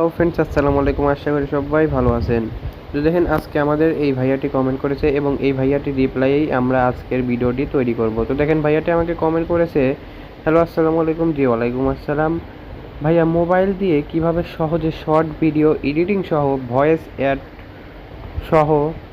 Hello friends আসসালামু আলাইকুম। আশা করি সবাই ভালো আছেন। তো দেখেন, আজকে আমাদের এই ভাইয়াটি কমেন্ট করেছে এবং এই ভাইয়াটি রিপ্লাইয়েই আমরা আজকের ভিডিওটি তৈরি করব। তো দেখেন, ভাইয়াটি আমাকে কমেন্ট করেছে, হ্যালো, আসসালামু আলাইকুম। জি, ওয়ালাইকুম আসসালাম। ভাইয়া মোবাইল দিয়ে কীভাবে সহজে শর্ট ভিডিও এডিটিং সহ ভয়েস অ্যাড সহ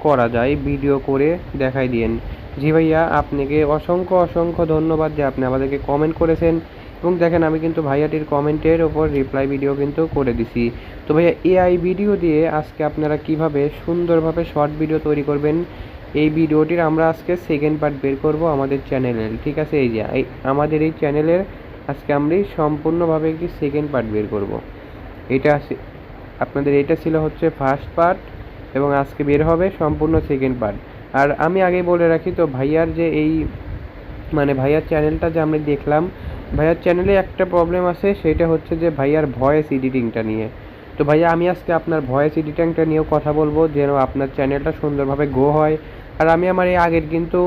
করা যায় ভিডিও করে দেখাই দিয়েন। জি ভাইয়া, আপনাকে অসংখ্য অসংখ্য ধন্যবাদ যে আপনি আমাদেরকে কমেন্ট করেছেন। এবং দেখেন আমি কিন্তু ভাইয়াটির কমেন্টের ওপর রিপ্লাই ভিডিও কিন্তু করে দিছি। তো ভাইয়া এআই ভিডিও দিয়ে আজকে আপনারা কীভাবে সুন্দরভাবে শর্ট ভিডিও তৈরি করবেন, এই ভিডিওটির আমরা আজকে সেকেন্ড পার্ট বের করব আমাদের চ্যানেলের ঠিক আছে? এই যে আমাদের এই চ্যানেলের আজকে আমরা সম্পূর্ণভাবে একটি সেকেন্ড পার্ট বের করব। এটা আপনাদের এটা ছিল হচ্ছে ফার্স্ট পার্ট এবং আজকে বের হবে সম্পূর্ণ সেকেন্ড পার্ট আর আমি আগে বলে রাখি তো, ভাইয়ার যে এই মানে ভাইয়ার চ্যানেলটা যে আমরা দেখলাম ভাইয়ার চ্যানেলে একটা প্রবলেম আছে, সেটা হচ্ছে যে ভাইয়ার ভয়েস এডিটিংটা নিয়ে। তো ভাইয়া, আমি আজকে আপনার ভয়েস এডিটিংটা নিয়েও কথা বলব, যেন আপনার চ্যানেলটা সুন্দরভাবে গ্রো হয়। আর আমি আমার এই আগের কিন্তু,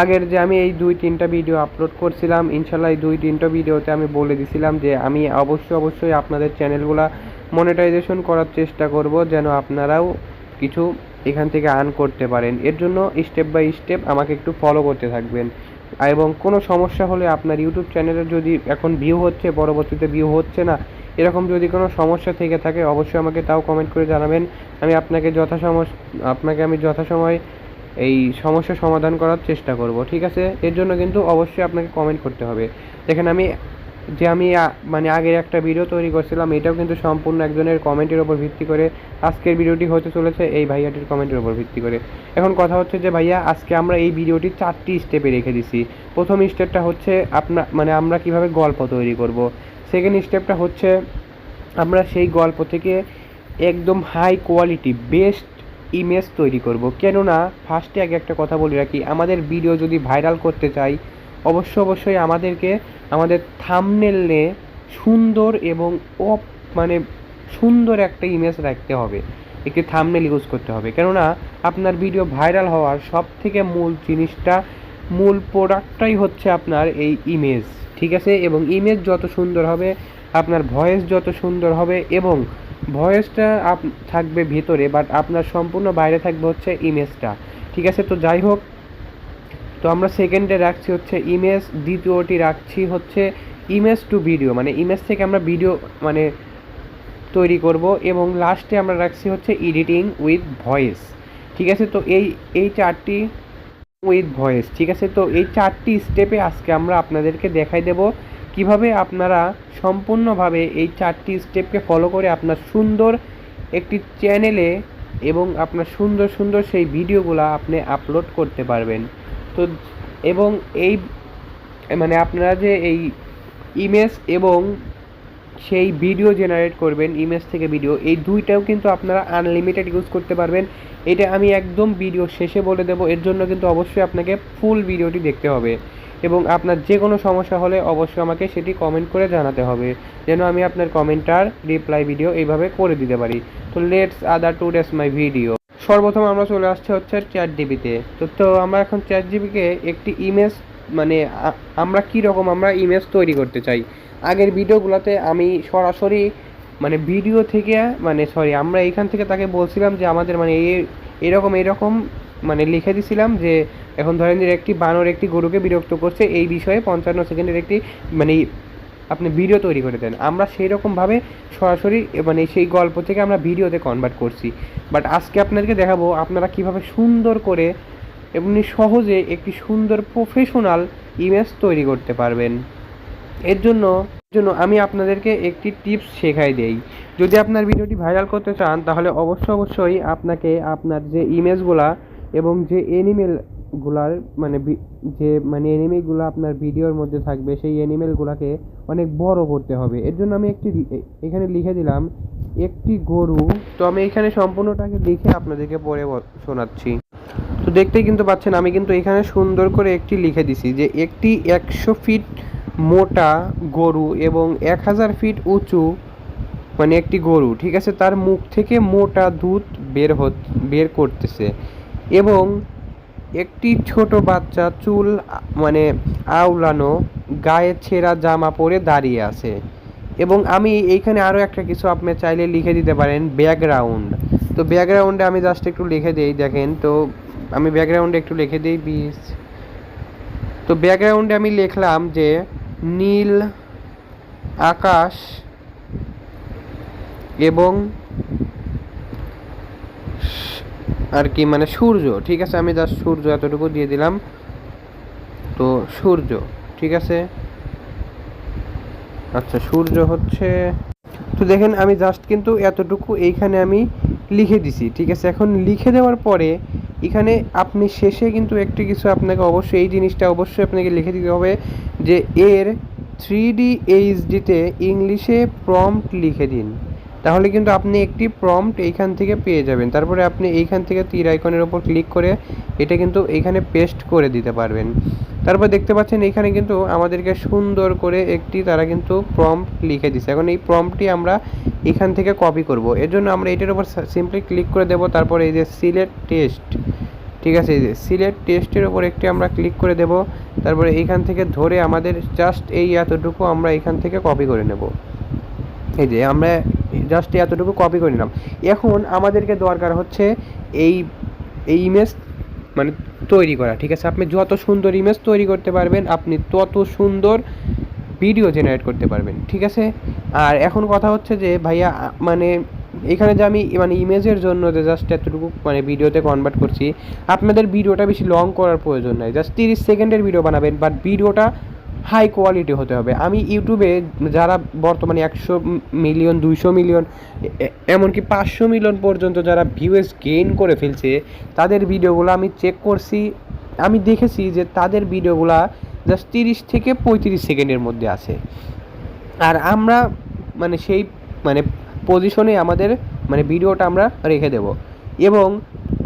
আগের যে আমি এই দুই তিনটা ভিডিও আপলোড করছিলাম, ইনশাল্লাহ এই দুই তিনটা ভিডিওতে আমি বলে দিছিলাম যে আমি অবশ্যই অবশ্যই আপনাদের চ্যানেলগুলা মনিটাইজেশন করার চেষ্টা করব, যেন আপনারাও কিছু এখান থেকে আর্ন করতে পারেন। এর জন্য স্টেপ বাই স্টেপ আমাকে একটু ফলো করতে থাকবেন। এবং কোনো সমস্যা হলে আপনার ইউটিউব চ্যানেলে যদি এখন ভিউ হচ্ছে, পরবর্তীতে ভিউ হচ্ছে না, এরকম যদি কোনো সমস্যা থেকে থাকে, অবশ্যই আমাকে তাও কমেন্ট করে জানাবেন। আমি আপনাকে যথাসম আপনাকে আমি যথাসময় এই সমস্যা সমাধান করার চেষ্টা করব, ঠিক আছে? এর জন্য কিন্তু অবশ্যই আপনাকে কমেন্ট করতে হবে। দেখেন, আমি যে আমি মানে আগের একটা ভিডিও তৈরি করছিলাম, এটাও কিন্তু সম্পূর্ণ একজনের কমেন্টের ওপর ভিত্তি করে আজকের ভিডিওটি হতে চলেছে এই ভাইয়াটির কমেন্টের ওপর ভিত্তি করে। এখন কথা হচ্ছে যে ভাইয়া, আজকে আমরা এই ভিডিওটি চারটি স্টেপে রেখে দিছি। প্রথম স্টেপটা হচ্ছে আপনার মানে আমরা কীভাবে গল্প তৈরি করব। সেকেন্ড স্টেপটা হচ্ছে আমরা সেই গল্প থেকে একদম হাই কোয়ালিটি বেস্ট ইমেজ তৈরি করব। কেননা ফার্স্টে আগে একটা কথা বলে রাখি, আমাদের ভিডিও যদি ভাইরাল করতে চাই অবশ্য অবশ্যই আমাদেরকে আমাদের থামনেলে সুন্দর এবং অপ মানে সুন্দর একটা ইমেজ রাখতে হবে। একটি থামনেল ইউজ করতে হবে। কেননা আপনার ভিডিও ভাইরাল হওয়ার সব থেকে মূল জিনিসটা, মূল প্রোডাক্টটাই হচ্ছে আপনার এই ইমেজ ঠিক আছে? এবং ইমেজ যত সুন্দর হবে, আপনার ভয়েস যত সুন্দর হবে এবং ভয়েসটা আপ থাকবে ভিতরে বাট আপনার সম্পূর্ণ বাইরে থাকবে হচ্ছে ইমেজটা ঠিক আছে? তো যাই হোক তো আমরা সেকেন্ডে রাখছি হচ্ছে ইমেজ দ্বিতীয়টি রাখছি হচ্ছে ইমেজ টু ভিডিও মানে ইমেজ থেকে আমরা ভিডিও মানে তৈরি করব এবং লাস্টে আমরা রাখছি হচ্ছে এডিটিং উইথ ভয়েস ঠিক আছে? তো এই এই চারটি উইথ ভয়েস ঠিক আছে? তো এই চারটি স্টেপে আজকে আমরা আপনাদেরকে দেখাই দেব কীভাবে আপনারা সম্পূর্ণভাবে এই চারটি স্টেপকে ফলো করে আপনার সুন্দর একটি চ্যানেলে এবং আপনার সুন্দর সুন্দর সেই ভিডিওগুলো আপনি আপলোড করতে পারবেন। তো এবং এই মানে আপনারা যে এই ইমেজ এবং সেই ভিডিও জেনারেট করবেন, ইমেজ থেকে ভিডিও, এই দুইটাও কিন্তু আপনারা আনলিমিটেড ইউজ করতে পারবেন। এটা আমি একদম ভিডিও শেষে বলে দেবো, এর জন্য কিন্তু অবশ্যই আপনাকে ফুল ভিডিওটি দেখতে হবে। এবং আপনার যে কোনো সমস্যা হলে অবশ্যই আমাকে সেটি কমেন্ট করে জানাতে হবে, যেন আমি আপনার কমেন্টার রিপ্লাই ভিডিও এইভাবে করে দিতে পারি। তো let's other today's my video সর্বপ্রথম আমরা চলে আসছে হচ্ছে চ্যাট জিবিতে তো তো আমরা এখন চ্যাট জিবিকে একটি ইমেজ মানে আমরা কী রকম আমরা ইমেজ তৈরি করতে চাই। আগের ভিডিওগুলোতে আমি সরাসরি মানে ভিডিও থেকে মানে সরি, আমরা এইখান থেকে তাকে বলছিলাম যে আমাদের মানে এই এরকম এরকম মানে লিখে দিছিলাম যে এখন ধরেন যে একটি বানর একটি গরুকে বিরক্ত করছে, এই বিষয়ে পঞ্চান্ন সেকেন্ডের একটি মানে আপনি ভিডিও তৈরি করে দেন। আমরা সেই রকমভাবে সরাসরি মানে সেই গল্প থেকে আমরা ভিডিওতে কনভার্ট করছি। বাট আজকে আপনাদেরকে দেখাবো আপনারা কীভাবে সুন্দর করে এমনি সহজে একটি সুন্দর প্রফেশনাল ইমেজ তৈরি করতে পারবেন। এর জন্য জন্য আমি আপনাদেরকে একটি টিপস শেখাই দেই। যদি আপনার ভিডিওটি ভাইরাল করতে চান, তাহলে অবশ্যই অবশ্যই আপনাকে আপনার যে ইমেজগুলা এবং যে এনিমেলগুলার মানে যে মানে এনিমেলগুলো আপনার ভিডিওর মধ্যে থাকবে, সেই এনিমেলগুলোকে অনেক বড় করতে হবে। এর জন্য আমি একটি এখানে লিখে দিলাম, একটি গরু। তো আমি এখানে সম্পূর্ণটাকে লিখে আপনাদেরকে ব- শোনাচ্ছি। তো দেখতেই কিন্তু পাচ্ছেন, আমি কিন্তু এখানে সুন্দর করে একটি লিখে দিছি যে, একটি একশো ফিট মোটা গরু এবং এক হাজার ফিট উঁচু মানে একটি গরু, ঠিক আছে? তার মুখ থেকে মোটা দুধ বের হত বের করতেছে। এবং একটি ছোট বাচ্চা চুল মানে আউলানো, গায়ে ছেঁড়া জামা পরে দাঁড়িয়ে আছে। এবং আমি এইখানে আরও একটা কিছু আপনি চাইলে লিখে দিতে পারেন ব্যাকগ্রাউন্ড তো ব্যাকগ্রাউন্ডে আমি জাস্ট একটু লিখে দিই, দেখেন, তো আমি ব্যাকগ্রাউন্ডে একটু লিখে দিই বিশ তো ব্যাকগ্রাউন্ডে আমি লিখলাম যে, নীল আকাশ এবং আর কি মানে সূর্য, ঠিক আছে? আমি জাস্ট সূর্য এতটুকু দিয়ে দিলাম। তো সূর্য, ঠিক আছে? আচ্ছা সূর্য হচ্ছে, তো দেখেন আমি জাস্ট কিন্তু এতটুকু এইখানে আমি লিখে দিছি, ঠিক আছে? এখন লিখে দেওয়ার পরে এখানে আপনি শেষে কিন্তু একটি কিছু আপনাকে অবশ্যই, এই জিনিসটা অবশ্যই আপনাকে লিখে দিতে হবে যে এর থ্রি ডি এইচডিতে ইংলিশে প্রম্পট লিখে দিন। তাহলে কিন্তু আপনি একটি প্রম্পট এইখান থেকে পেয়ে যাবেন। তারপরে আপনি এইখান থেকে তীর আইকনের ওপর ক্লিক করে এটা কিন্তু এইখানে পেস্ট করে দিতে পারবেন। তারপর দেখতে পাচ্ছেন এখানে কিন্তু আমাদেরকে সুন্দর করে একটি তারা কিন্তু প্রম্পট লিখে দিছে। এখন এই প্রম্পটটি আমরা এখান থেকে কপি করব। এর জন্য আমরা এটার উপর সিম্পলি ক্লিক করে দেব। তারপরে এই যে সিলেক্ট টেস্ট ঠিক আছে? এই যে সিলেক্ট টেস্টের ওপর একটি আমরা ক্লিক করে দেব। তারপরে এইখান থেকে ধরে আমাদের জাস্ট এই এতটুকু আমরা এখান থেকে কপি করে নেব। এই যে আমরা জাস্ট এতটুকু কপি করে নিলাম। এখন আমাদেরকে দরকার হচ্ছে এই এই ইমেজ মানে তৈরি করা, ঠিক আছে? আপনি যত সুন্দর ইমেজ তৈরি করতে পারবেন, আপনি তত সুন্দর ভিডিও জেনারেট করতে পারবেন, ঠিক আছে? আর এখন কথা হচ্ছে যে, ভাইয়া মানে এখানে যে আমি মানে ইমেজের জন্য যে জাস্ট এতটুকু মানে ভিডিওতে কনভার্ট করছি, আপনাদের ভিডিওটা বেশি লং করার প্রয়োজন নাই। জাস্ট তিরিশ সেকেন্ডের ভিডিও বানাবেন বাট ভিডিওটা হাই কোয়ালিটি হতে হবে। আমি ইউটিউবে যারা বর্তমানে একশো মিলিয়ন দুইশো মিলিয়ন এমনকি পাঁচশো মিলিয়ন পর্যন্ত যারা ভিউয়েস গেইন করে ফেলছে, তাদের ভিডিওগুলো আমি চেক করছি। আমি দেখেছি যে তাদের ভিডিওগুলা জাস্ট তিরিশ থেকে পঁয়ত্রিশ সেকেন্ডের মধ্যে আছে। আর আমরা মানে সেই মানে পজিশনে আমাদের মানে ভিডিওটা আমরা রেখে দেব। এবং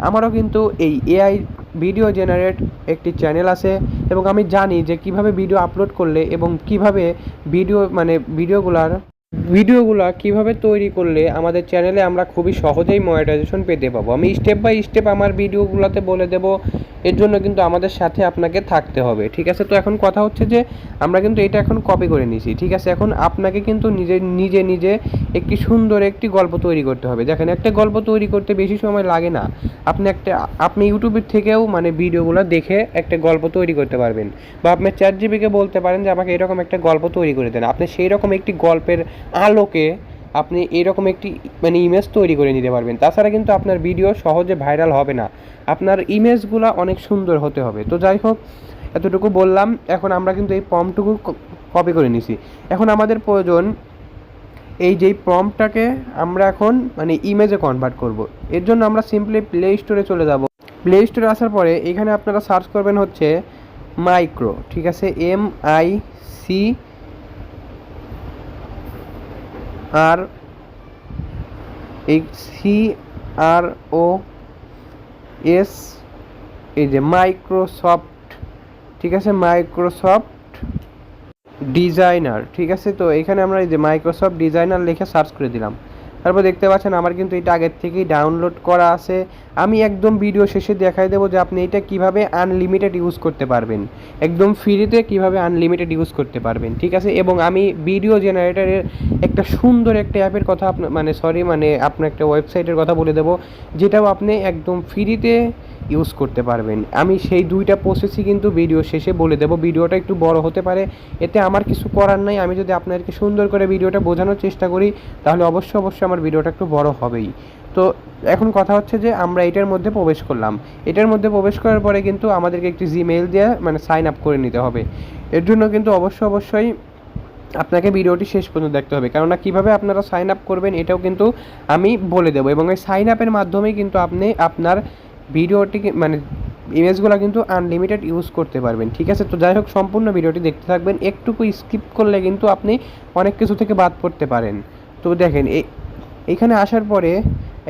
আমারও কিন্তু এই এআই ভিডিও জেনারেট একটি চ্যানেল আছে এবং আমি জানি যে কীভাবে ভিডিও আপলোড করলে এবং কীভাবে ভিডিও মানে ভিডিওগুলার ভিডিওগুলো কীভাবে তৈরি করলে আমাদের চ্যানেলে আমরা খুবই সহজেই মনিটাইজেশন পেতে পাবো? আমি স্টেপ বাই স্টেপ আমার ভিডিওগুলোতে বলে দেব, এর জন্য কিন্তু আমাদের সাথে আপনাকে থাকতে হবে, ঠিক আছে? তো এখন কথা হচ্ছে যে, আমরা কিন্তু এটা এখন কপি করে নিয়েছি, ঠিক আছে? এখন আপনাকে কিন্তু নিজে নিজে নিজে একটি সুন্দর একটি গল্প তৈরি করতে হবে। দেখেন, একটা গল্প তৈরি করতে বেশি সময় লাগে না। আপনি একটা, আপনি ইউটিউবের থেকেও মানে ভিডিওগুলো দেখে একটা গল্প তৈরি করতে পারবেন। বা আপনি চ্যাট জিবিকে বলতে পারেন যে, আমাকে এরকম একটা গল্প তৈরি করে দেন। আপনি সেই রকম একটি গল্পের আলোকে আপনি এরকম একটি মানে ইমেজ তৈরি করে নিতে পারবেন। তাছাড়া কিন্তু আপনার ভিডিও সহজে ভাইরাল হবে না। আপনার ইমেজগুলো অনেক সুন্দর হতে হবে। তো যাই হোক, এতটুকু বললাম। এখন আমরা কিন্তু এই ফর্মটুকু কপি করে নিছি। এখন আমাদের প্রয়োজন এই যেই প্রম্পটটাকে আমরা এখন মানে ইমেজে কনভার্ট করব। এর জন্য আমরা সিম্পলি প্লে স্টোরে চলে যাব। প্লে স্টোরে আসার পরে এখানে আপনারা সার্চ করবেন হচ্ছে মাইক্রো ঠিক আছে? এম আই সি আর এই সি আর ও এস এই যে মাইক্রোসফট ঠিক আছে? মাইক্রোসফট ডিজাইনার ঠিক আছে? তো এখানে আমরা এই যে মাইক্রোসফট ডিজাইনার লিখে সার্চ করে দিলাম। তারপর দেখতে পাচ্ছেন আমার কিন্তু এটা আগের থেকেই ডাউনলোড করা আছে। আমি একদম ভিডিও শেষে দেখাই দেবো যে আপনি এটা কীভাবে আনলিমিটেড ইউজ করতে পারবেন। একদম ফ্রিতে কীভাবে আনলিমিটেড ইউজ করতে পারবেন, ঠিক আছে? এবং আমি ভিডিও জেনারেটরের একটা সুন্দর একটা অ্যাপের কথা আপনার মানে সরি মানে আপনার একটা ওয়েবসাইটের কথা বলে দেবো, যেটাও আপনি একদম ফ্রিতে ইউজ করতে পারবেন। আমি সেই দুইটা প্রসেসই কিন্তু ভিডিও শেষে বলে দেবো। ভিডিওটা একটু বড় হতে পারে। এতে আমার কিছু করার নাই। আমি যদি আপনাদেরকে সুন্দর করে ভিডিওটা বোঝানোর চেষ্টা করি, তাহলে অবশ্যই অবশ্যই আমার ভিডিওটা একটু বড় হবেই। তো এখন কথা হচ্ছে যে, আমরা এটার মধ্যে প্রবেশ করলাম। এটার মধ্যে প্রবেশ করার পরে কিন্তু আমাদেরকে একটি জিমেইল দিয়ে মানে সাইন আপ করে নিতে হবে। এর জন্য কিন্তু অবশ্যই অবশ্যই আপনাকে ভিডিওটি শেষ পর্যন্ত দেখতে হবে। কেননা কীভাবে আপনারা সাইন আপ করবেন, এটাও কিন্তু আমি বলে দেবো। এবং এই সাইন আপের মাধ্যমেই কিন্তু আপনি আপনার ভিডিওটিকে মানে ইমেজগুলো কিন্তু আনলিমিটেড ইউজ করতে পারবেন, ঠিক আছে? তো যাই হোক, সম্পূর্ণ ভিডিওটি দেখতে থাকবেন। একটুকু স্কিপ করলে কিন্তু আপনি অনেক কিছু থেকে বাদ পড়তে পারেন। তো দেখেন এই এইখানে আসার পরে,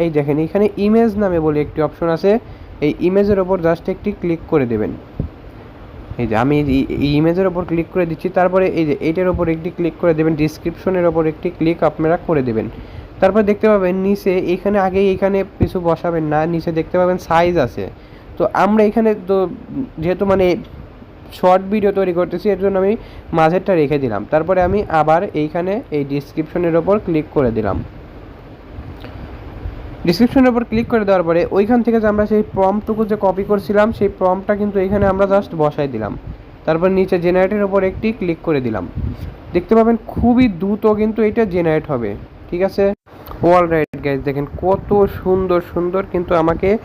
এই দেখেন, এখানে ইমেজ নামে বলে একটি অপশন আছে। এই ইমেজের ওপর জাস্ট একটি ক্লিক করে দেবেন। এই যে আমি এই ইমেজের ওপর ক্লিক করে দিচ্ছি। তারপরে এই যে এইটার ওপর একটি ক্লিক করে দেবেন। ডিসক্রিপশনের ওপর একটি ক্লিক আপনারা করে দেবেন। তারপর দেখতে পাবেন নিচে, এখানে আগে এখানে কিছু বসাবেন না, নিচে দেখতে পাবেন সাইজ আছে। তো আমরা এখানে তো যেহেতু মানে শর্ট ভিডিও তৈরি করতেছি, এর জন্য আমি মাঝেরটা রেখে দিলাম। তারপরে আমি আবার এইখানে এই ডিসক্রিপশনের ওপর ক্লিক করে দিলাম। ডিসক্রিপশনের উপর ক্লিক করে দেওয়ার পরে ওইখান থেকে যে আমরা সেই প্রমটুকু যে কপি করছিলাম, সেই প্রমটা কিন্তু এখানে আমরা জাস্ট বসাই দিলাম। তারপর নিচে জেনারেটের ওপর একটি ক্লিক করে দিলাম। দেখতে পাবেন খুবই দ্রুত কিন্তু এটা জেনারেট হবে। ঠিক আছে? অল রাইট গাইজ দেখেন কত সুন্দর সুন্দর কিন্তু আমাকে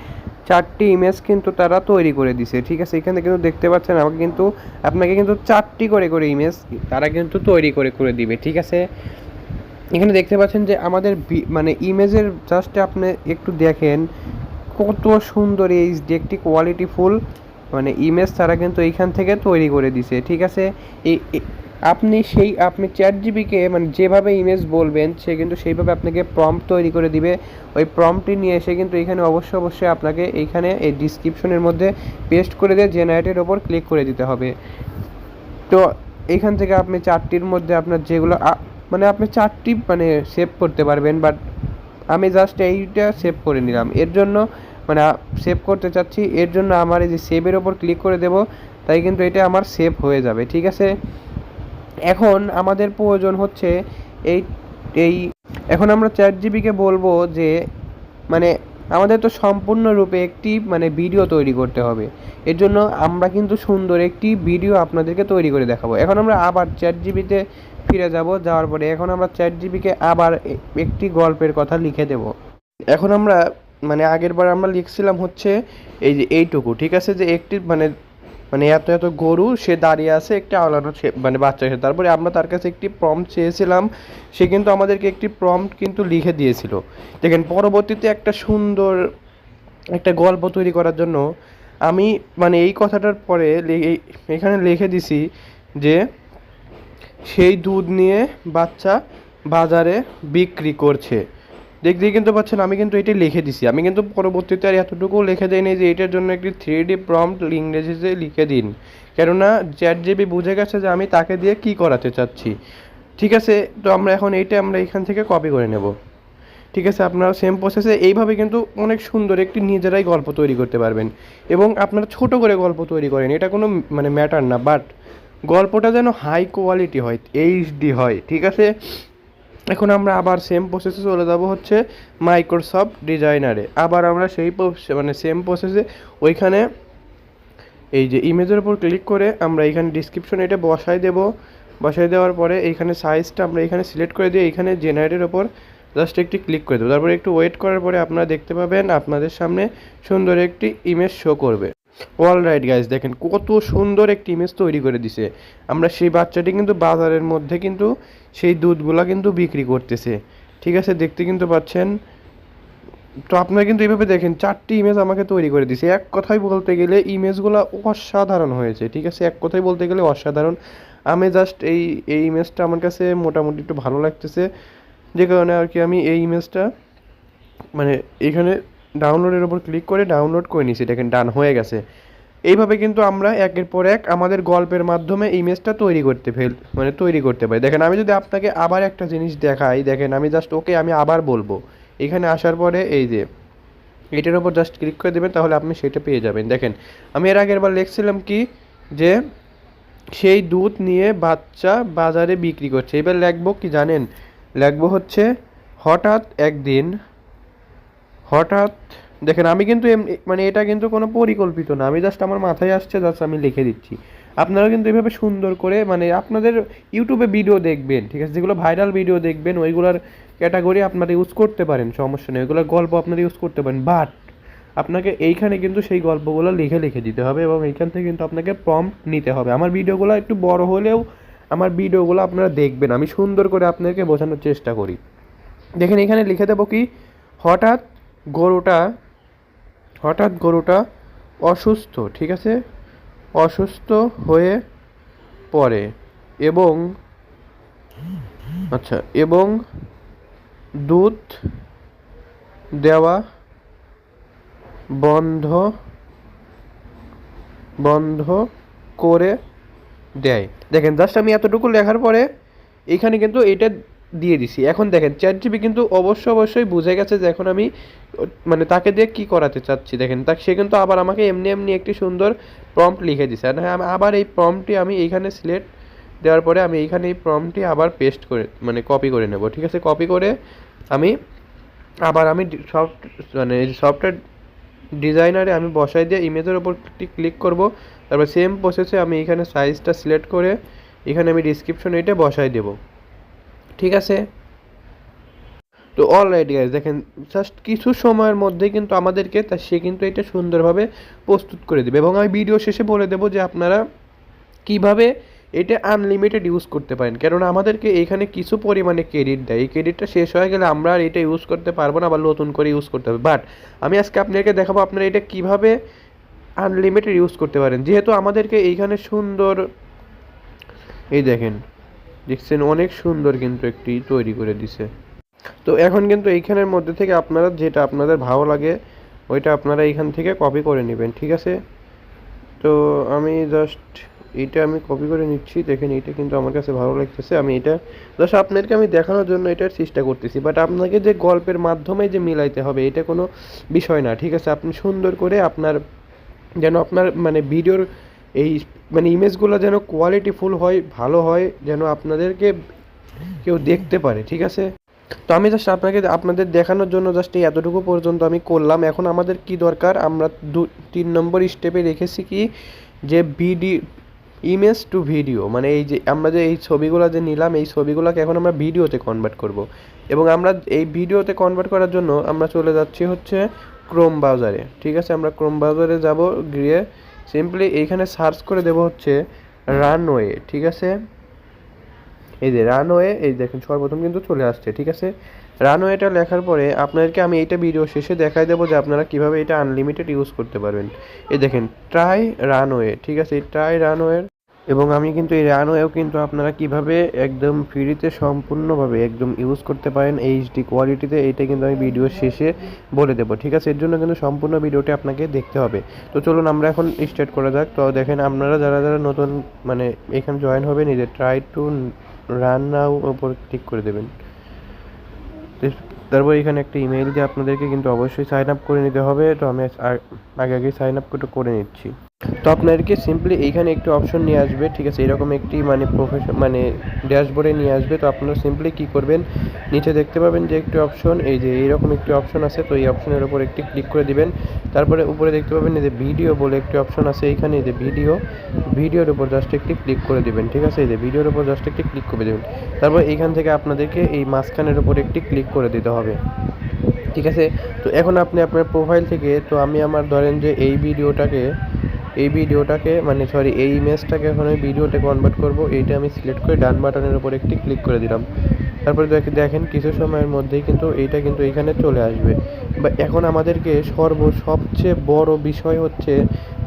চারটি ইমেজ কিন্তু তারা তৈরি করে দিছে, ঠিক আছে? এখানে কিন্তু দেখতে পাচ্ছেন আমাকে কিন্তু, আপনাকে কিন্তু চারটি করে করে ইমেজ তারা কিন্তু তৈরি করে করে দিবে, ঠিক আছে? এখানে দেখতে পাচ্ছেন যে আমাদের মানে ইমেজের জাস্ট আপনি একটু দেখেন, কত সুন্দর এই একটি কোয়ালিটি ফুল মানে ইমেজ তারা কিন্তু এইখান থেকে তৈরি করে দিছে, ঠিক আছে? এই- আপনি সেই, আপনি চ্যাট জিবিকে মানে যেভাবে ইমেজ বলবেন, সে কিন্তু সেইভাবে আপনাকে প্রম্পট তৈরি করে দিবে। ওই প্রম্পটটি নিয়ে এসে কিন্তু এখানে অবশ্যই অবশ্যই আপনাকে এইখানে এই ডিসক্রিপশনের মধ্যে পেস্ট করে দিয়ে জেনারেটের ওপর ক্লিক করে দিতে হবে। তো এইখান থেকে আপনি চারটির মধ্যে আপনার যেগুলো মানে আপনি চারটি মানে সেভ করতে পারবেন বাট আমি জাস্ট এইটা সেভ করে নিলাম। এর জন্য মানে সেভ করতে চাচ্ছি, এর জন্য আমার এই যে সেভের ওপর ক্লিক করে দেব, তাই কিন্তু এটা আমার সেভ হয়ে যাবে, ঠিক আছে? এখন আমাদের প্রয়োজন হচ্ছে এই এই, এখন আমরা চ্যাট জিবিকে বলব যে মানে আমাদের তো সম্পূর্ণরূপে একটি মানে ভিডিও তৈরি করতে হবে। এর জন্য আমরা কিন্তু সুন্দর একটি ভিডিও আপনাদেরকে তৈরি করে দেখাবো। এখন আমরা আবার চ্যাট জিবিতে ফিরে যাব, যাওয়ার পরে এখন আমরা চ্যাট জিবিকে আবার একটি গল্পের কথা লিখে দেব। এখন আমরা মানে আগের বার আমরা লিখছিলাম হচ্ছে এই যে এইটুকু, ঠিক আছে? যে একটি মানে মানে এত এত গরু সে দাঁড়িয়ে আছে একটি আওলানো মানে বাচ্চা সে তারপরে আমরা তার কাছে একটি প্রম্পট চেয়েছিলাম। সে কিন্তু আমাদেরকে একটি প্রম্পট কিন্তু লিখে দিয়েছিল। দেখেন, পরবর্তীতে একটা সুন্দর একটা গল্প তৈরি করার জন্য আমি মানে এই কথাটার পরে এখানে লিখে দিছি যে, সেই দুধ নিয়ে বাচ্চা বাজারে বিক্রি করছে। দেখতেই কিন্তু পাচ্ছেন, আমি কিন্তু এটি লিখে দিছি। আমি কিন্তু পরবর্তীতে আর এতটুকু লিখে দেয়নি যে এটার জন্য একটি থ্রি ডি প্রম্পট ইংরেজিতে লিখে দিন। কেননা চ্যাট জিবি বুঝে গেছে যে আমি তাকে দিয়ে কি করাতে চাচ্ছি। ঠিক আছে, তো আমরা এখন এইটা আমরা এখান থেকে কপি করে নেব। ঠিক আছে, আপনারা সেম প্রসেসে এইভাবে কিন্তু অনেক সুন্দর একটি নিজেরাই গল্প তৈরি করতে পারবেন। এবং আপনারা ছোট করে গল্প তৈরি করেন, এটা কোনো মানে ম্যাটার না বাট গল্পটা যেন হাই কোয়ালিটি হয় এইচডি হয়, ঠিক আছে? এখন আমরা আবার সেম প্রসেসে চলে যাব হচ্ছে মাইক্রোসফট ডিজাইনারে আবার আমরা সেই মানে সেম প্রসেসে ওইখানে এই যে ইমেজের উপর ক্লিক করে আমরা এখানে ডিসক্রিপশন এটা বসাই দেব। বসাই দেওয়ার পরে এইখানে সাইজটা আমরা এখানে সিলেক্ট করে দিয়ে এখানে জেনারেটের ওপর জাস্ট একটি ক্লিক করে দেবো। তারপরে একটু ওয়েট করার পরে আপনারা দেখতে পাবেন আপনাদের সামনে সুন্দর একটি ইমেজ শো করবে। অল রাইট গাইজ দেখেন কত সুন্দর একটি ইমেজ তৈরি করে দিছে। আমরা সেই বাচ্চাটি কিন্তু বাজারের মধ্যে কিন্তু সেই দুধগুলা কিন্তু বিক্রি করতেছে। ঠিক আছে, দেখতে কিন্তু পাচ্ছেন। তো আপনারা কিন্তু এইভাবে দেখেন, চারটি ইমেজ আমাকে তৈরি করে দিছে। এক কথায় বলতে গেলে ইমেজগুলো অসাধারণ হয়েছে। ঠিক আছে, এক কথায় বলতে গেলে অসাধারণ। আমি জাস্ট এই এই ইমেজটা আমার কাছে মোটামুটি একটু ভালো লাগতেছে। যে কারণে আর কি আমি এই ইমেজটা মানে এখানে ডাউনলোডের ওপর ক্লিক করে ডাউনলোড করে নিয়েছি, দেখেন ডান হয়ে গেছে। এইভাবে কিন্তু আমরা একের পর এক আমাদের গল্পের মাধ্যমে ইমেজটা তৈরি করতে ফেল মানে তৈরি করতে পারি। দেখেন, আমি যদি আপনাকে আবার একটা জিনিস দেখাই, দেখেন, আমি জাস্ট ওকে আমি আবার বলব। এখানে আসার পরে এই যে, এটার ওপর জাস্ট ক্লিক করে দেবেন, তাহলে আপনি সেটা পেয়ে যাবেন। দেখেন, আমি এর আগের বার লিখছিলাম কি, যে সেই দুধ নিয়ে বাচ্চা বাজারে বিক্রি করছে। এবার লিখব কি জানেন? লিখব হচ্ছে, হঠাৎ একদিন হঠাৎ, দেখেন আমি কিন্তু মানে এটা কিন্তু কোনো পরিকল্পিত না। আমি জাস্ট আমার মাথায় আসছে জাস্ট আমি লিখে দিচ্ছি। আপনারা কিন্তু এভাবে সুন্দর করে মানে আপনাদের ইউটিউবে ভিডিও দেখবেন, ঠিক আছে? যেগুলো ভাইরাল ভিডিও দেখবেন, ওইগুলোর ক্যাটাগরি আপনারা ইউজ করতে পারেন, সমস্যা নেই। ওইগুলোর গল্প আপনারা ইউজ করতে পারেন। বাট আপনাকে এইখানে কিন্তু সেই গল্পগুলো লিখে লিখে দিতে হবে এবং এইখান থেকে কিন্তু আপনাকে প্রম্পট নিতে হবে। আমার ভিডিওগুলো একটু বড় হলেও আমার ভিডিওগুলো আপনারা দেখবেন। আমি সুন্দর করে আপনাদেরকে বোঝানোর চেষ্টা করি। দেখেন এখানে লিখে দেবো কি? হঠাৎ গরুটা, হঠাৎ গরুটা অসুস্থ, ঠিক আছে? অসুস্থ হয়ে পড়ে এবং আচ্ছা এবং দুধ দেওয়া বন্ধ বন্ধ করে দেয়। দেখেন জাস্ট আমি এতটুকু লেখার পরে, এখানে কিন্তু এটা দিয়ে দিছি। এখন দেখেন চ্যাট জিবি কিন্তু অবশ্যই অবশ্যই বুঝে গেছে যে এখন আমি মানে তাকে দিয়ে কি করাতে চাচ্ছি। দেখেন, তা সে কিন্তু আবার আমাকে এমনি এমনি একটি সুন্দর প্রম্পট লিখে দিছে। আর হ্যাঁ আবার এই প্রম্পটটি আমি এইখানে সিলেক্ট দেওয়ার পরে আমি এইখানে এই প্রম্পটটি আবার পেস্ট করে মানে কপি করে নেব। ঠিক আছে? কপি করে আমি আবার আমি সফট মানে সফটওয়্যার ডিজাইনারে আমি বসাই দিয়ে ইমেজের ওপর ক্লিক করব। তারপর সেম প্রসেসে আমি এখানে সাইজটা সিলেক্ট করে এখানে আমি ডিসক্রিপশন এটা বসাই দেব। ঠিক আছে? তো অলরাইট গাইজ দেখেন জাস্ট কিছু সময়ের মধ্যেই কিন্তু আমাদেরকে তা সে কিন্তু এটা সুন্দরভাবে প্রস্তুত করে দেবে এবং আমি ভিডিও শেষে বলে দেবো যে আপনারা কীভাবে এটা আনলিমিটেড ইউজ করতে পারেন। কেননা আমাদেরকে এখানে কিছু পরিমাণে ক্রেডিট দেয়। এই ক্রেডিটটা শেষ হয়ে গেলে আমরা আর এটা ইউজ করতে পারব না বা নতুন করে ইউজ করতে হবে। বাট আমি আজকে আপনাদেরকে দেখাবো আপনারা এটা কীভাবে আনলিমিটেড ইউজ করতে পারেন। যেহেতু আমাদেরকে এইখানে সুন্দর এই দেখেন দেখছেন অনেক সুন্দর কিন্তু একটি তৈরি করে দিছে। তো এখন কিন্তু এইখানের মধ্যে থেকে আপনারা যেটা আপনাদের ভালো লাগে, ওইটা আপনারা এইখান থেকে কপি করে নেবেন, ঠিক আছে? তো আমি জাস্ট এইটা আমি কপি করে নিচ্ছি, দেখেন এইটা কিন্তু আমার কাছে ভালো লাগতেছে। আমি এটা জাস্ট আপনাদেরকে আমি দেখানোর জন্য এটার চেষ্টা করতেছি বাট আপনাকে যে গল্পের মাধ্যমে যে মিলাইতে হবে, এটা কোনো বিষয় না, ঠিক আছে? আপনি সুন্দর করে আপনার, যেন আপনার মানে ভিডিওর এই মানে ইমেজগুলো যেন কোয়ালিটিফুল হয়, ভালো হয়, যেন আপনাদেরকে কেউ দেখতে পারে, ঠিক আছে? তো আমি জাস্ট আপনাকে আপনাদের দেখানোর জন্য জাস্ট এই এতটুকু পর্যন্ত আমি করলাম। এখন আমাদের কি দরকার? আমরা দু, তিন নম্বর স্টেপে রেখেছি কি? যে ভিডি ইমেজ টু ভিডিও মানে এই যে আমরা যে এই ছবিগুলো যে নিলাম, এই ছবিগুলোকে এখন আমরা ভিডিওতে কনভার্ট করব। এবং আমরা এই ভিডিওতে কনভার্ট করার জন্য আমরা চলে যাচ্ছি হচ্ছে ক্রোম ব্রাউজারে ঠিক আছে? আমরা ক্রোম ব্রাউজারে যাব, গিয়ে সিম্পলি এইখানে সার্চ করে দেব হচ্ছে রানওয়ে ঠিক আছে? এই যে রানওয়ে এই দেখেন সর্বপ্রথম কিন্তু চলে আসছে, ঠিক আছে? রানওয়েটা লেখার পরে আপনাদেরকে আমি এইটা ভিডিও শেষে দেখাই দেবো যে আপনারা কীভাবে এটা আনলিমিটেড ইউজ করতে পারবেন। এই দেখেন ট্রাই রানওয়ে ঠিক আছে? এই ট্রাই রানওয়ের এবং আমি কিন্তু এই রানওয়েও কিন্তু আপনারা কীভাবে একদম ফ্রিতে সম্পূর্ণভাবে একদম ইউজ করতে পারেন এইচডি কোয়ালিটিতে এইটা কিন্তু আমি ভিডিও শেষে বলে দেবো। ঠিক আছে? এর জন্য কিন্তু সম্পূর্ণ ভিডিওটি আপনাকে দেখতে হবে। তো চলুন আমরা এখন স্টার্ট করা যাক। তো দেখেন, আপনারা যারা যারা নতুন মানে এখানে জয়েন হবে যে ট্রাই টু রান নাও ওপর ক্লিক করে দেবেন। তারপর এখানে একটা ইমেইল দিয়ে আপনাদেরকে কিন্তু অবশ্যই সাইন আপ করে নিতে হবে। তো আমি আগে আগে সাইন আপ করে নিচ্ছি। তো আপনাদেরকে সিম্পলি এইখানে একটি অপশন নিয়ে আসবে, ঠিক আছে? এরকম একটি মানে প্রফেশন মানে ড্যাশবোর্ডে নিয়ে আসবে। তো আপনারা সিম্পলি কি করবেন? নিচে দেখতে পাবেন যে একটি অপশন এই যে এইরকম একটি অপশন আছে, তো এই অপশনের উপর একটি ক্লিক করে দিবেন। তারপরে উপরে দেখতে পাবেন এই যে ভিডিও বলে একটি অপশন আছে এইখানে, এই যে ভিডিও ভিডিওর উপর জাস্ট একটি ক্লিক করে দিবেন, ঠিক আছে? এই যে ভিডিওর উপর জাস্ট একটি ক্লিক করে দেবেন। তারপর এইখান থেকে আপনাদেরকে এই মাঝখানের উপর একটি ক্লিক করে দিতে হবে। ঠিক আছে? তো এখন আপনি আপনার প্রোফাইল থেকে, তো আমি আমার ধরেন যে এই ভিডিওটাকে এই ভিডিওটাকে মানে সরি এই ইমেজটাকে এখন আমি ভিডিওতে কনভার্ট করব, এইটা আমি সিলেক্ট করে ডান বাটনের উপর একটি ক্লিক করে দিলাম। তারপরে দেখে, দেখেন কিছু সময়ের মধ্যেই কিন্তু এইটা কিন্তু এইখানে চলে আসবে। বা এখন আমাদেরকে সর্ব, সবচেয়ে বড় বিষয় হচ্ছে,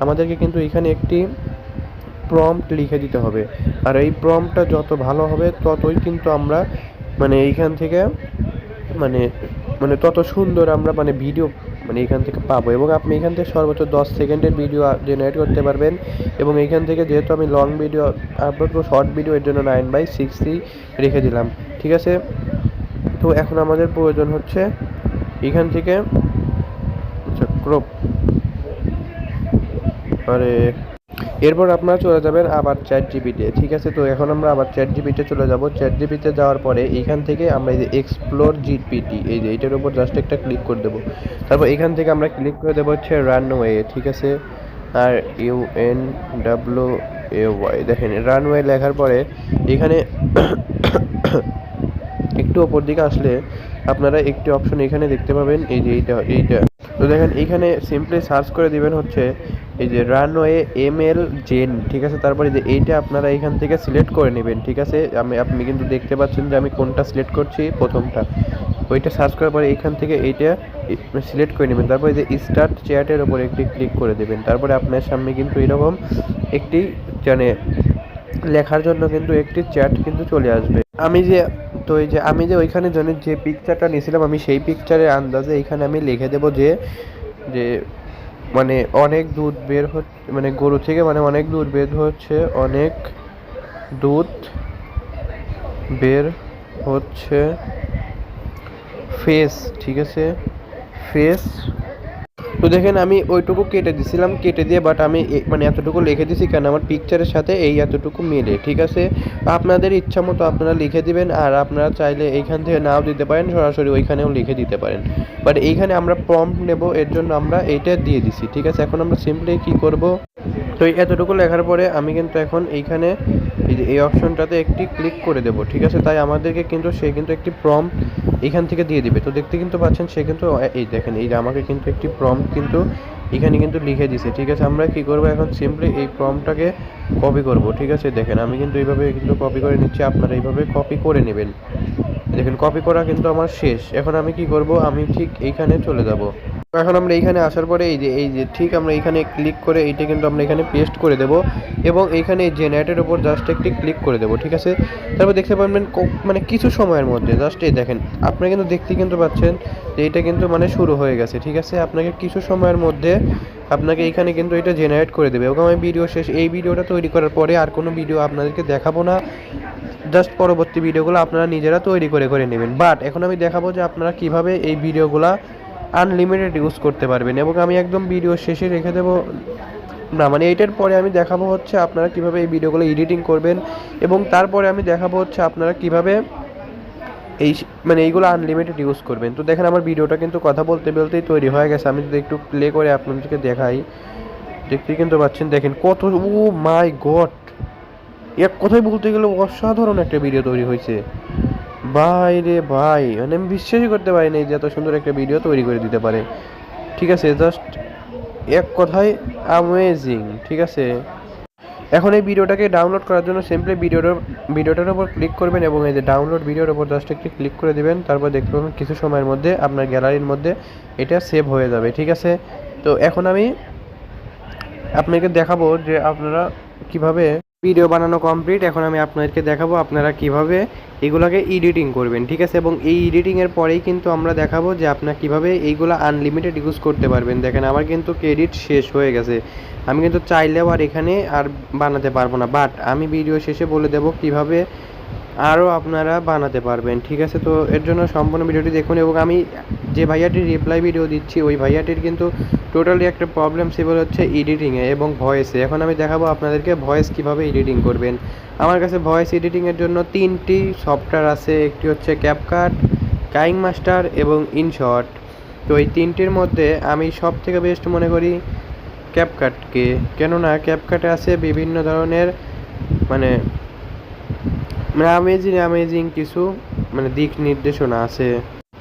আমাদেরকে কিন্তু এখানে একটি প্রম্পট লিখে দিতে হবে। আর এই প্রম্পটটা যত ভালো হবে, ততই কিন্তু আমরা মানে এইখান থেকে মানে মানে তত সুন্দর আমরা মানে ভিডিও মানে এখান থেকে পাবো এবং আপনি এখান থেকে সর্বোচ্চ দশ সেকেন্ডের ভিডিও জেনারেট করতে পারবেন এবং এইখান থেকে যেহেতু আমি লং ভিডিও আপলোড করব শর্ট ভিডিও এর জন্য নাইন বাই সিক্সটি রেখে দিলাম, ঠিক আছে? তো এখন আমাদের প্রয়োজন হচ্ছে এখান থেকে আচ্ছা ক্রপ আরে এরপর আপনারা চলে যাবেন আবার চ্যাট জিবিতে ঠিক আছে? তো এখন আমরা আবার চ্যাট জিবিতে চলে যাব। চ্যাট জিবিতে যাওয়ার পরে এইখান থেকে আমরা এই যে এক্সপ্লোর জিপিটি এই যে এটার উপর জাস্ট একটা ক্লিক করে দেবো। তারপর এখান থেকে আমরা ক্লিক করে দেবো হচ্ছে রানওয়ে ঠিক আছে? R U N W A Y দেখেন রানওয়ে লেখার পরে এখানে একটু ওপর দিকে আসলে আপনারা একটি অপশন এখানে দেখতে পাবেন, এই যে এইটা এইটা। তো দেখেন, এইখানে সিম্পলি সার্চ করে দিবেন হচ্ছে এই যে রানওয়ে এম এল জেন ঠিক আছে? তারপরে যে এইটা আপনারা এখান থেকে সিলেক্ট করে নেবেন, ঠিক আছে? আমি, আপনি কিন্তু দেখতে পাচ্ছেন যে আমি কোনটা সিলেক্ট করছি প্রথমটা। ওইটা সার্চ করার পরে এইখান থেকে এইটা সিলেক্ট করে নেবেন। তারপরে যে স্টার্ট চ্যাটের ওপর একটি ক্লিক করে দেবেন। তারপরে আপনার সামনে কিন্তু এরকম একটি মানে লেখার জন্য কিন্তু একটি চ্যাট কিন্তু চলে আসবে। আমি যে তো এই যে আমি যে ওইখানে জন্য যে পিকচারটা নিয়েছিলাম, আমি সেই পিকচারের আন্দাজে এখানে আমি লিখে দেবো যে যে মানে অনেক দুধ বের হচ্ছে মানে গরু থেকে মানে অনেক দুধ বের হচ্ছে, অনেক দুধ বের হচ্ছে ফেস ঠিক আছে? ফেস তো দেখেন, আমি ওইটুকু কেটে দিছিলাম, কেটে দিয়ে বাট আমি মানে এতটুকু লিখে দিছি কেন? আমার পিকচারের সাথে এই এতটুকু মেলে, ঠিক আছে? আপনাদের ইচ্ছা মতো আপনারা লিখে দিবেন, আর আপনারা চাইলে এইখান থেকে নাও দিতে পারেন, সরাসরি ওইখানেও লিখে দিতে পারেন। বাট এইখানে আমরা প্রম্পট নেব, এর জন্য আমরা এইটা দিয়ে দিছি, ঠিক আছে? এখন আমরা সিম্পলি কি করব? তো এতটুকু লেখার পরে আমি কিন্তু এখন এইখানে এই অপশনটাতে একটি ক্লিক করে দেব, ঠিক আছে? তাই আমাদেরকে কিন্তু সে কিন্তু একটি প্রম এখান থেকে দিয়ে দিবে। তো দেখতে কিন্তু পাচ্ছেন, সে কিন্তু এই দেখেন, এই যে আমাকে কিন্তু একটি প্রম কিন্তু এখানে কিন্তু লিখে দিছে, ঠিক আছে? আমরা কি করব এখন? সিম্পলি এই প্রমটাকে কপি করব, ঠিক আছে? দেখেন, আমি কিন্তু এইভাবে কিন্তু কপি করে নিচ্ছি, আপনারা এইভাবে কপি করে নেবেন। দেখেন কপি করা কিন্তু আমার শেষ। এখন আমি কি করব? আমি ঠিক এইখানে চলে যাব। এখন আমরা এইখানে আসার পরে এই যে এই যে ঠিক আমরা এইখানে ক্লিক করে এইটা কিন্তু আমরা এখানে পেস্ট করে দেব এবং এইখানে এই জেনারেটের উপর জাস্ট একটি ক্লিক করে দেব, ঠিক আছে? তারপর দেখতে পারবেন মানে কিছু সময়ের মধ্যে জাস্ট এই দেখেন আপনারা কিন্তু দেখতে কিন্তু পাচ্ছেন যে এটা কিন্তু মানে শুরু হয়ে গেছে, ঠিক আছে? আপনাকে কিছু সময়ের মধ্যে আপনাকে এইখানে কিন্তু এটা জেনারেট করে দেবে। এবং আমি ভিডিও শেষ, এই ভিডিওটা তৈরি করার পরে আর কোনো ভিডিও আপনাদেরকে দেখাবো না। জাস্ট পরবর্তী ভিডিওগুলো আপনারা নিজেরা তৈরি করে করে নেবেন। বাট এখন আমি দেখাবো যে আপনারা কীভাবে এই ভিডিওগুলা আনলিমিটেড ইউজ করতে পারবেন এবং আমি একদম ভিডিও শেষে রেখে দেবো। না মানে এইটার পরে আমি দেখাবো হচ্ছে আপনারা কীভাবে এই ভিডিওগুলো এডিটিং করবেন এবং তারপরে আমি দেখাবো হচ্ছে আপনারা কীভাবে এই মানে এইগুলো আনলিমিটেড ইউজ করবেন। তো দেখেন আমার ভিডিওটা কিন্তু কথা বলতে বলতেই তৈরি হয়ে গেছে। আমি যদি একটু প্লে করে আপনাদেরকে দেখাই দেখতে কিন্তু পাচ্ছেন। দেখেন কত, ও মাই গড এক কথাই বলতে গেলে অসাধারণ একটা ভিডিও তৈরি হয়েছে। ভাই রে ভাই মানে আমি বিশ্বাসই করতে পারি না যে এত সুন্দর একটা ভিডিও তৈরি করে দিতে পারে। ঠিক আছে জাস্ট এক কথায় অ্যামেজিং ঠিক আছে? এখন এই ভিডিওটাকে ডাউনলোড করার জন্য সিম্পলি ভিডিওটার ভিডিওটার উপর ক্লিক করবেন এবং এই যে ডাউনলোড ভিডিওর উপর জাস্ট একটি ক্লিক করে দেবেন, তারপর দেখতে পাবেন কিছু সময়ের মধ্যে আপনার গ্যালারির মধ্যে এটা সেভ হয়ে যাবে, ঠিক আছে? তো এখন আমি আপনাকে দেখাবো যে আপনারা কীভাবে ভিডিও বানানো কমপ্লিট এখন আমি আপনাদেরকে দেখাবো আপনারা কীভাবে এগুলাকে এডিটিং করবেন, ঠিক আছে? এবং এই এডিটিংয়ের পরেই কিন্তু আমরা দেখাবো যে আপনারা কীভাবে এইগুলো আনলিমিটেড ইউজ করতে পারবেন। দেখেন, আমার কিন্তু ক্রেডিট শেষ হয়ে গেছে। আমি কিন্তু চাইলেও আর এখানে আর বানাতে পারব না। বাট আমি ভিডিও শেষে বলে দেব কীভাবে আরও আপনারা বানাতে পারবেন, ঠিক আছে? তো এর জন্য সম্পূর্ণ ভিডিওটি দেখুন এবং আমি যে ভাইয়াটির রিপ্লাই ভিডিও দিচ্ছি, ওই ভাইয়াটির কিন্তু টোটালি একটা প্রবলেম সেগুলো হচ্ছে এডিটিংয়ে এবং ভয়েসে এখন আমি দেখাবো আপনাদেরকে ভয়েস কীভাবে এডিটিং করবেন। আমার কাছে ভয়েস এডিটিংয়ের জন্য তিনটি সফটওয়্যার আছে, একটি হচ্ছে ক্যাপকাট কাইং মাস্টার এবং ইনশট তো এই তিনটির মধ্যে আমি সব থেকে বেস্ট মনে করি ক্যাপকাটকে কেননা ক্যাপকাটে আছে বিভিন্ন ধরনের মানে মানে অ্যামেজিং অ্যামেজিং কিছু মানে দিক নির্দেশনা আছে।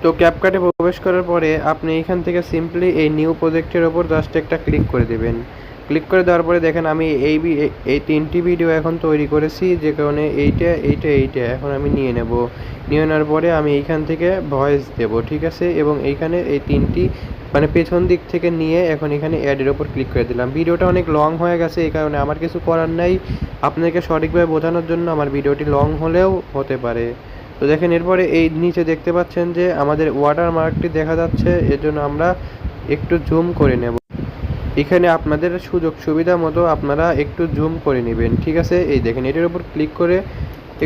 তো ক্যাপকাটে প্রবেশ করার পরে আপনি এখান থেকে সিম্পলি এই নিউ প্রজেক্টের ওপর জাস্ট একটা ক্লিক করে দেবেন। ক্লিক করে দেওয়ার পরে দেখেন আমি এই এই তিনটি ভিডিও এখন তৈরি করেছি, যে কারণে এইটা এইটা এইটা এখন আমি নিয়ে নেব। নিয়ে নেওয়ার পরে আমি এইখান থেকে ভয়েস দেব, ঠিক আছে? এবং এইখানে এই তিনটি মানে পেছন দিক থেকে নিয়ে এখন এখানে অ্যাডের ওপর ক্লিক করে দিলাম। ভিডিওটা অনেক লং হয়ে গেছে, এই কারণে আমার কিছু করার নাই। আপনাকে সঠিকভাবে বোঝানোর জন্য আমার ভিডিওটি লং হলেও হতে পারে। তো দেখেন, এরপরে এই নিচে দেখতে পাচ্ছেন যে আমাদের ওয়াটার মার্কটি দেখা যাচ্ছে, এর জন্য আমরা একটু জুম করে নেব। এখানে আপনাদের সুযোগ সুবিধা মতো আপনারা একটু জুম করে নেবেন, ঠিক আছে? এই দেখেন, এটার উপর ক্লিক করে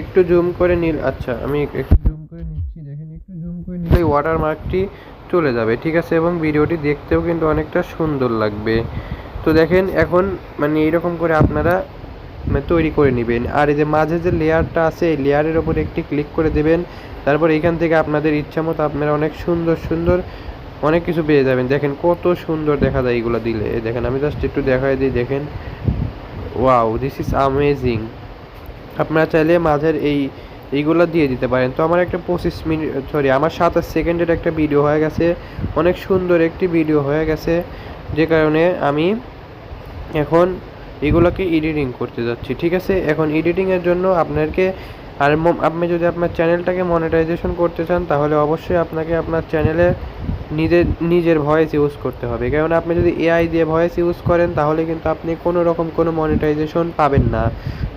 একটু জুম করে নিল আচ্ছা আমি একটু জুম করে নিচ্ছি, দেখেন, একটু জুম করে নিলে ওয়াটার মার্কটি চলে যাবে, ঠিক আছে? এবং ভিডিওটি দেখতেও কিন্তু অনেকটা সুন্দর লাগবে। তো দেখেন, এখন মানে এইরকম করে আপনারা মানে তৈরি করে নেবেন। আর এই যে মাঝে যে লেয়ারটা আছে, এই লেয়ারের ওপর একটি ক্লিক করে দেবেন। তারপর এখান থেকে আপনাদের ইচ্ছা মতো আপনারা অনেক সুন্দর সুন্দর অনেক কিছু পেয়ে যাবেন। দেখেন, কত সুন্দর দেখা যায় এগুলো দিলে। দেখেন, আমি জাস্ট একটু দেখাই দিই, দেখেন। ওয়াও দিস ইজ আমেজিং আপনারা চাইলে মাঝের এই এইগুলো দিয়ে দিতে পারেন। তো আমার একটা পঁচিশ মিনিট সরি আমার সাতাশ সেকেন্ডের একটা ভিডিও হয়ে গেছে। অনেক সুন্দর একটি ভিডিও হয়ে গেছে, যে কারণে আমি এখন এগুলোকে এডিটিং করতে যাচ্ছি, ঠিক আছে? এখন এডিটিংয়ের জন্য আপনাকে আর আপনি যদি আপনার চ্যানেলটাকে মনিটাইজেশন করতে চান, তাহলে অবশ্যই আপনাকে আপনার চ্যানেলে নিজের নিজের ভয়েস ইউজ করতে হবে। কারণ আপনি যদি এআই দিয়ে ভয়েস ইউজ করেন, তাহলে কিন্তু আপনি কোনো রকম কোনো মনিটাইজেশন পাবেন না।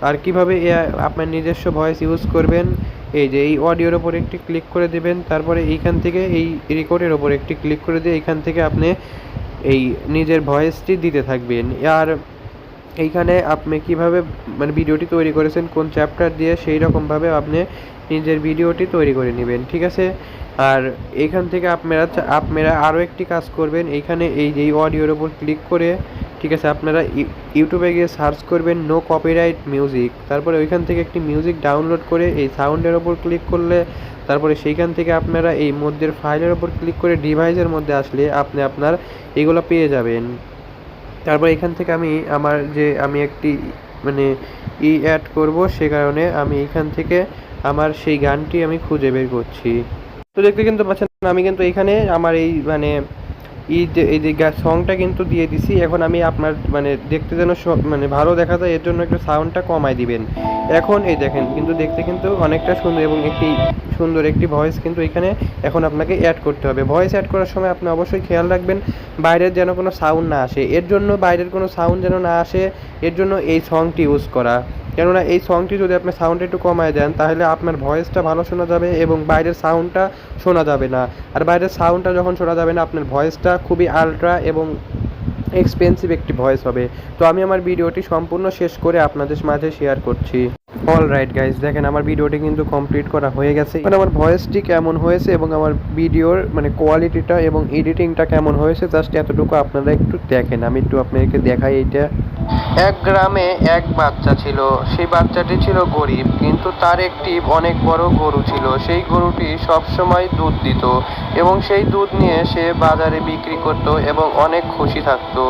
আর কীভাবে এআই আপনার নিজস্ব ভয়েস ইউজ করবেন? এই যে, এই অডিওর ওপর একটি ক্লিক করে দেবেন, তারপরে এইখান থেকে, এই রেকর্ডের ওপর একটি ক্লিক করে দিয়ে, এইখান থেকে আপনি এই নিজের ভয়েসটি দিতে থাকবেন। আর এইখানে আপনি কীভাবে মানে ভিডিওটি তৈরি করেছেন, কোন চ্যাপ্টার দিয়ে সেই রকমভাবে আপনি নিজের ভিডিওটি তৈরি করে নেবেন, ঠিক আছে? আর এখান থেকে আপনারা আপনারা আরও একটি কাজ করবেন, এইখানে এই যে অডিওর ওপর ক্লিক করে, ঠিক আছে, আপনারা ইউ- ইউটিউবে গিয়ে সার্চ করবেন, নো কপিরাইট মিউজিক তারপরে ওইখান থেকে একটি মিউজিক ডাউনলোড করে এই সাউন্ডের ওপর ক্লিক করলে, তারপরে সেইখান থেকে আপনারা এই মধ্যের ফাইলের ওপর ক্লিক করে ডিভাইসের মধ্যে আসলে আপনি আপনার এগুলো পেয়ে যাবেন। তারপর এখান থেকে আমি আমার যে আমি একটি মানে ই অ্যাড করব, সে কারণে আমি এখান থেকে আমার সেই গানটি আমি খুঁজে বের করছি। তো দেখতে কিন্তু পাচ্ছেন, আমি কিন্তু এখানে আমার এই মানে এই যে সংটা কিন্তু দিয়ে দিছি। এখন আমি আপনার মানে দেখতে যেন মানে ভালো দেখা যায়, এর জন্য একটু সাউন্ডটা কমায় দিবেন। এখন এই দেখেন, কিন্তু দেখতে কিন্তু অনেকটা সুন্দর এবং একটি সুন্দর একটি ভয়েস কিন্তু এখানে এখন আপনাকে অ্যাড করতে হবে। ভয়েস অ্যাড করার সময় আপনি অবশ্যই খেয়াল রাখবেন, বাইরের যেন কোনো সাউন্ড না আসে। এর জন্য বাইরের কোনো সাউন্ড যেন না আসে, এর জন্য এই সংটি ইউজ করা। কেননা এই সংটি যদি আপনি সাউন্ড একটু কমায় দেন, তাহলে আপনার ভয়েসটা ভালো শোনা যাবে এবং বাইরের সাউন্ডটা শোনা যাবে না। আর বাইরের সাউন্ডটা যখন শোনা যাবে না, আপনার ভয়েসটা খুবই আলট্রা এবং এক্সপেন্সিভ একটি ভয়েস হবে। তো আমি আমার ভিডিওটি সম্পূর্ণ শেষ করে আপনাদের মাঝে শেয়ার করছি। অল রাইট গাইজ দেখেন আমার ভিডিওটি কিন্তু কমপ্লিট করা হয়ে গেছে। মানে আমার ভয়েসটি কেমন হয়েছে এবং আমার ভিডিওর মানে কোয়ালিটিটা এবং এডিটিংটা কেমন হয়েছে জাস্ট এতটুকু আপনারা একটু দেখেন। আমি একটু আপনাদেরকে দেখাই এইটা। এক গ্রামে এক বাচ্চা ছিল। সেই বাচ্চাটি ছিল গরিব, কিন্তু তার একটি অনেক বড় গরু ছিল। সেই গরুটি সবসময় দুধ দিত এবং সেই দুধ নিয়ে সে বাজারে বিক্রি করত এবং অনেক খুশি থাকতো।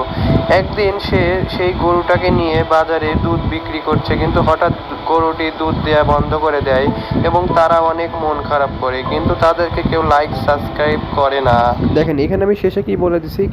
একদিন সে সেই গরুটাকে নিয়ে বাজারে দুধ বিক্রি করছে, কিন্তু হঠাৎ গরুটি দুধ দেওয়া বন্ধ করে দেয় এবং তারা অনেক মন খারাপ করে। কিন্তু তাদেরকে কেউ লাইক সাবস্ক্রাইব করে না। দেখেন, এখানে আমি শেষে কি বলে দিছি?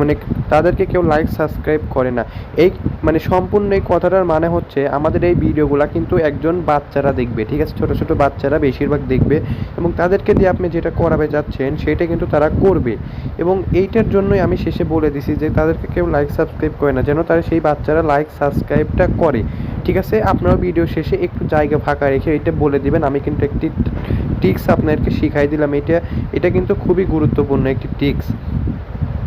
মানে তাদেরকে কেউ লাইক সাবস্ক্রাইব করে না। এই মানে সম্পূর্ণ এই কথাটার মানে হচ্ছে আমাদের এই ভিডিওগুলো কিন্তু একজন বাচ্চারা দেখবে, ঠিক আছে? ছোটো ছোটো বাচ্চারা বেশিরভাগ দেখবে এবং তাদেরকে দিয়ে আপনি যেটা করাবে যাচ্ছেন সেটা কিন্তু তারা করবে। এবং এইটার জন্যই আমি শেষে বলে দিছি যে তাদেরকে কেউ লাইক সাবস্ক্রাইব করে না, যেন তারা সেই বাচ্চারা লাইক সাবস্ক্রাইবটা করে। ঠিক আছে? আপনারাও ভিডিও শেষে একটু জায়গা ফাঁকা রেখে এটা বলে দিবেন। আমি কিন্তু একটি টিক্স আপনাদেরকে শিখাই দিলাম। এটা এটা কিন্তু খুবই গুরুত্বপূর্ণ একটি টিক্স।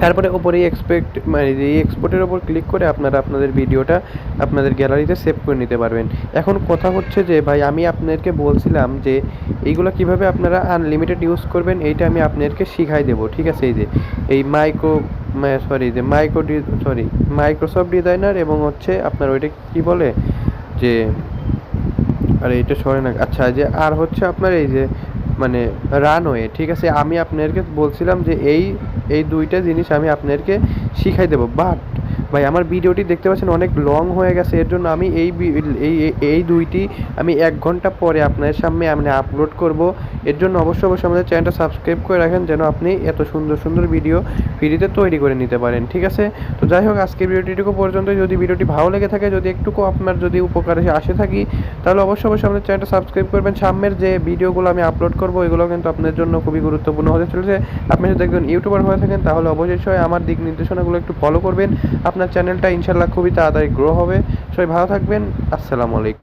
তারপরে ওপরে এক্সপেক্ট মানে এই এক্সপোর্টের ওপর ক্লিক করে আপনারা আপনাদের ভিডিওটা আপনাদের গ্যালারিতে সেভ করে নিতে পারবেন। এখন কথা হচ্ছে যে, ভাই, আমি আপনাদেরকে বলছিলাম যে, এইগুলো কীভাবে আপনারা আনলিমিটেড ইউজ করবেন, এইটা আমি আপনাদেরকে শিখাই দেবো, ঠিক আছে? এই যে, এই মাইক্রো সরি যে মাইক্রো সরি মাইক্রোসফট ডিজাইনার এবং হচ্ছে আপনার ওইটা কি বলে? যে, আরে, এটা সরে না আচ্ছা যে, আর হচ্ছে আপনার এই যে মানে রানওয়ে ঠিক আছে? আমি আপনাদেরকে বলছিলাম যে, এই এই দুইটা জিনিস আমি আপনাদেরকে শিখাই দেবো। বাট ভাই, আমার ভিডিওটি দেখতে পাচ্ছেন অনেক লং হয়ে গেছে, এর জন্য আমি এই এই এই- দুইটি আমি এক ঘণ্টা পরে আপনাদের সামনে আমি আপলোড করব। এর জন্য অবশ্যই অবশ্যই আমাদের চ্যানেলটা সাবস্ক্রাইব করে রাখেন, যেন আপনি এত সুন্দর সুন্দর ভিডিও ফ্রিতে তৈরি করে নিতে পারেন, ঠিক আছে? তো যাই হোক, আজকের ভিডিওটিটুকু পর্যন্ত যদি ভিডিওটি ভালো লেগে থাকে, যদি একটুকু আপনার যদি উপকারে আসে থাকি, তাহলে অবশ্যই অবশ্যই আমাদের চ্যানেলটা সাবস্ক্রাইব করবেন। সামনের যে ভিডিওগুলো আমি আপলোড করব এগুলো কিন্তু আপনার জন্য খুবই গুরুত্বপূর্ণ হতে চলেছে। আপনি যদি একজন ইউটিউবার হয়ে থাকেন, তাহলে অবশ্যই আমার দিক নির্দেশনাগুলো একটু ফলো করবেন। আপনার চ্যানেলটা ইনশাল্লাহ খুবই তাড়াতাড়ি গ্রো হবে। সবাই ভালো থাকবেন। আসসালামু আলাইকুম।